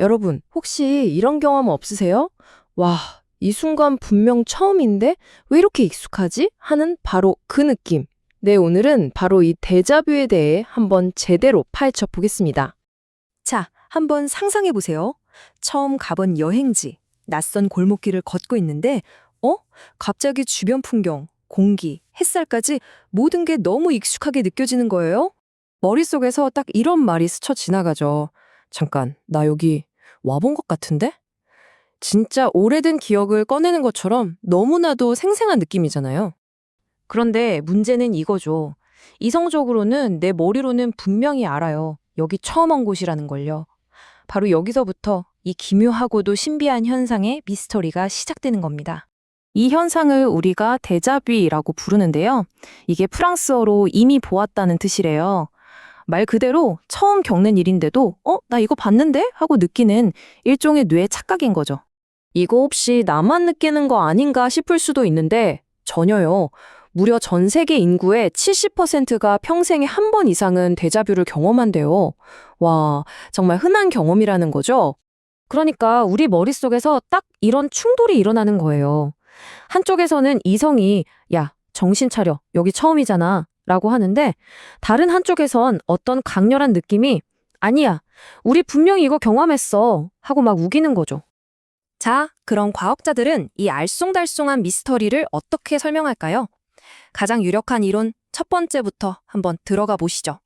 여러분, 혹시 이런 경험 없으세요? 와, 이 순간 분명 처음인데 왜 이렇게 익숙하지? 하는 바로 그 느낌. 네, 오늘은 바로 이 데자뷰에 대해 한번 제대로 파헤쳐 보겠습니다. 자, 한번 상상해 보세요. 처음 가본 여행지, 낯선 골목길을 걷고 있는데, 어? 갑자기 주변 풍경, 공기, 햇살까지 모든 게 너무 익숙하게 느껴지는 거예요? 머릿속에서 딱 이런 말이 스쳐 지나가죠. 잠깐, 나 여기 와본 것 같은데? 진짜 오래된 기억을 꺼내는 것처럼 너무나도 생생한 느낌이잖아요. 그런데 문제는 이거죠. 이성적으로는 내 머리로는 분명히 알아요. 여기 처음 온 곳이라는 걸요. 바로 여기서부터 이 기묘하고도 신비한 현상의 미스터리가 시작되는 겁니다. 이 현상을 우리가 데자뷰라고 부르는데요. 이게 프랑스어로 이미 보았다는 뜻이래요. 말 그대로 처음 겪는 일인데도 어, 나 이거 봤는데? 하고 느끼는 일종의 뇌 착각인 거죠. 이거 혹시 나만 느끼는 거 아닌가 싶을 수도 있는데 전혀요. 무려 전 세계 인구의 70%가 평생에 한 번 이상은 데자뷰를 경험한대요. 와, 정말 흔한 경험이라는 거죠. 그러니까 우리 머릿속에서 딱 이런 충돌이 일어나는 거예요. 한쪽에서는 이성이 야, 정신 차려. 여기 처음이잖아. 라고 하는데 다른 한쪽에선 어떤 강렬한 느낌이 아니야. 우리 분명히 이거 경험했어. 하고 막 우기는 거죠. 자, 그럼 과학자들은 이 알쏭달쏭한 미스터리를 어떻게 설명할까요? 가장 유력한 이론 첫 번째부터 한번 들어가 보시죠.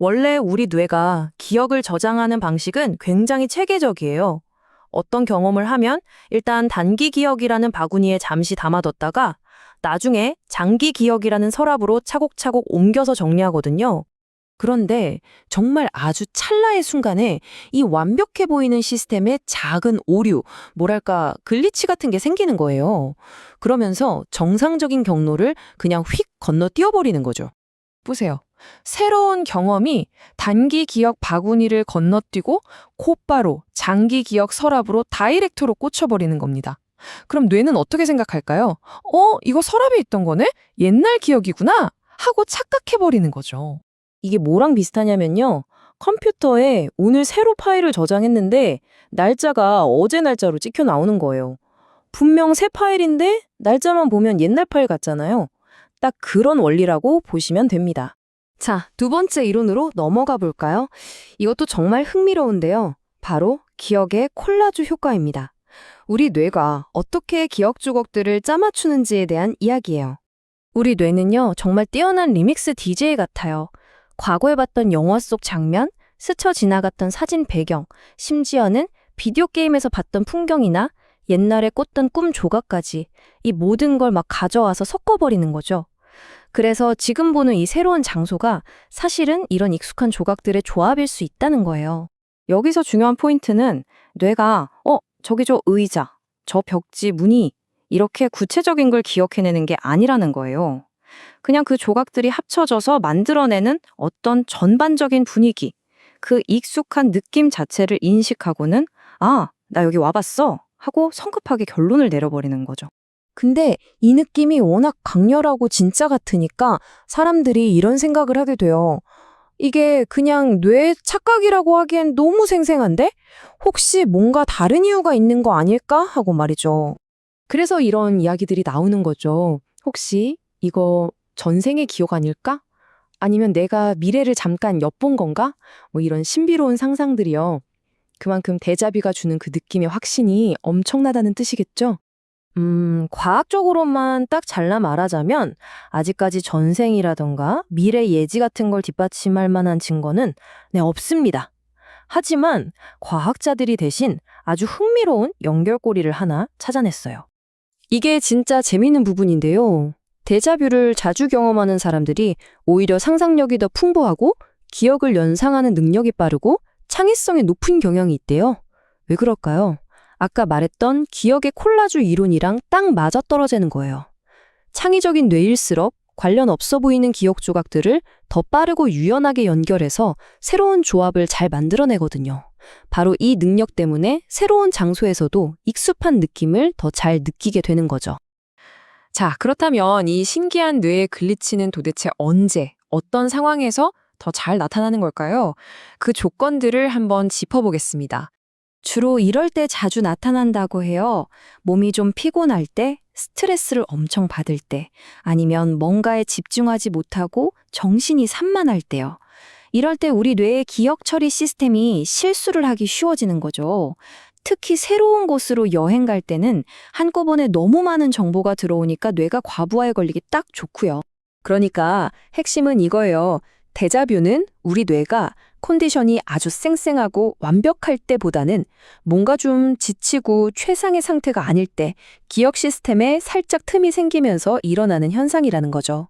원래 우리 뇌가 기억을 저장하는 방식은 굉장히 체계적이에요. 어떤 경험을 하면 일단 단기 기억이라는 바구니에 잠시 담아뒀다가 나중에 장기 기억이라는 서랍으로 차곡차곡 옮겨서 정리하거든요. 그런데 정말 아주 찰나의 순간에 이 완벽해 보이는 시스템에 작은 오류, 뭐랄까, 글리치 같은 게 생기는 거예요. 그러면서 정상적인 경로를 그냥 휙 건너 뛰어 버리는 거죠. 보세요. 새로운 경험이 단기 기억 바구니를 건너뛰고 곧바로 장기 기억 서랍으로 다이렉트로 꽂혀버리는 겁니다. 그럼 뇌는 어떻게 생각할까요? 어, 이거 서랍에 있던 거네? 옛날 기억이구나? 하고 착각해버리는 거죠. 이게 뭐랑 비슷하냐면요. 컴퓨터에 오늘 새로 파일을 저장했는데 날짜가 어제 날짜로 찍혀 나오는 거예요. 분명 새 파일인데 날짜만 보면 옛날 파일 같잖아요. 딱 그런 원리라고 보시면 됩니다. 자, 두 번째 이론으로 넘어가 볼까요? 이것도 정말 흥미로운데요. 바로 기억의 콜라주 효과입니다. 우리 뇌가 어떻게 기억 주걱들을 짜맞추는지에 대한 이야기예요. 우리 뇌는요, 정말 뛰어난 리믹스 DJ 같아요. 과거에 봤던 영화 속 장면, 스쳐 지나갔던 사진 배경, 심지어는 비디오 게임에서 봤던 풍경이나 옛날에 꽂던 꿈 조각까지 이 모든 걸 막 가져와서 섞어버리는 거죠. 그래서 지금 보는 이 새로운 장소가 사실은 이런 익숙한 조각들의 조합일 수 있다는 거예요. 여기서 중요한 포인트는 뇌가 어, 저기 저 의자, 저 벽지, 무늬 이렇게 구체적인 걸 기억해내는 게 아니라는 거예요. 그냥 그 조각들이 합쳐져서 만들어내는 어떤 전반적인 분위기, 그 익숙한 느낌 자체를 인식하고는 아, 나 여기 와봤어 하고 성급하게 결론을 내려버리는 거죠. 근데 이 느낌이 워낙 강렬하고 진짜 같으니까 사람들이 이런 생각을 하게 돼요. 이게 그냥 뇌 착각이라고 하기엔 너무 생생한데? 혹시 뭔가 다른 이유가 있는 거 아닐까? 하고 말이죠. 그래서 이런 이야기들이 나오는 거죠. 혹시 이거 전생의 기억 아닐까? 아니면 내가 미래를 잠깐 엿본 건가? 뭐 이런 신비로운 상상들이요. 그만큼 데자비가 주는 그 느낌의 확신이 엄청나다는 뜻이겠죠? 음, 과학적으로만 딱 잘라 말하자면 아직까지 전생이라던가 미래 예지 같은 걸 뒷받침할 만한 증거는 네, 없습니다. 하지만 과학자들이 대신 아주 흥미로운 연결고리를 하나 찾아냈어요. 이게 진짜 재미있는 부분인데요. 데자뷰를 자주 경험하는 사람들이 오히려 상상력이 더 풍부하고 기억을 연상하는 능력이 빠르고 창의성이 높은 경향이 있대요. 왜 그럴까요? 아까 말했던 기억의 콜라주 이론이랑 딱 맞아떨어지는 거예요. 창의적인 뇌일수록 관련 없어 보이는 기억 조각들을 더 빠르고 유연하게 연결해서 새로운 조합을 잘 만들어내거든요. 바로 이 능력 때문에 새로운 장소에서도 익숙한 느낌을 더 잘 느끼게 되는 거죠. 자, 그렇다면 이 신기한 뇌의 글리치는 도대체 언제, 어떤 상황에서 더 잘 나타나는 걸까요? 그 조건들을 한번 짚어보겠습니다. 주로 이럴 때 자주 나타난다고 해요. 몸이 좀 피곤할 때, 스트레스를 엄청 받을 때, 아니면 뭔가에 집중하지 못하고 정신이 산만할 때요. 이럴 때 우리 뇌의 기억 처리 시스템이 실수를 하기 쉬워지는 거죠. 특히 새로운 곳으로 여행 갈 때는 한꺼번에 너무 많은 정보가 들어오니까 뇌가 과부하에 걸리기 딱 좋고요. 그러니까 핵심은 이거예요. 데자뷰는 우리 뇌가 컨디션이 아주 쌩쌩하고 완벽할 때보다는 뭔가 좀 지치고 최상의 상태가 아닐 때 기억 시스템에 살짝 틈이 생기면서 일어나는 현상이라는 거죠.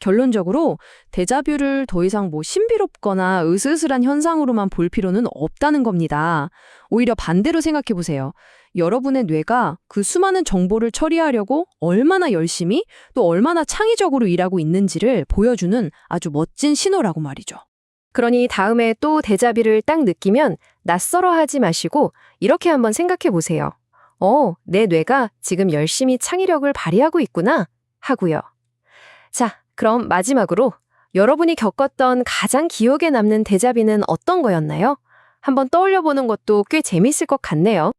결론적으로 데자뷰를 더 이상 뭐 신비롭거나 으스스한 현상으로만 볼 필요는 없다는 겁니다. 오히려 반대로 생각해 보세요. 여러분의 뇌가 그 수많은 정보를 처리하려고 얼마나 열심히 또 얼마나 창의적으로 일하고 있는지를 보여주는 아주 멋진 신호라고 말이죠. 그러니 다음에 또 데자비를 딱 느끼면 낯설어 하지 마시고 이렇게 한번 생각해 보세요. 어, 내 뇌가 지금 열심히 창의력을 발휘하고 있구나 하고요. 자, 그럼 마지막으로 여러분이 겪었던 가장 기억에 남는 데자비는 어떤 거였나요? 한번 떠올려 보는 것도 꽤 재밌을 것 같네요.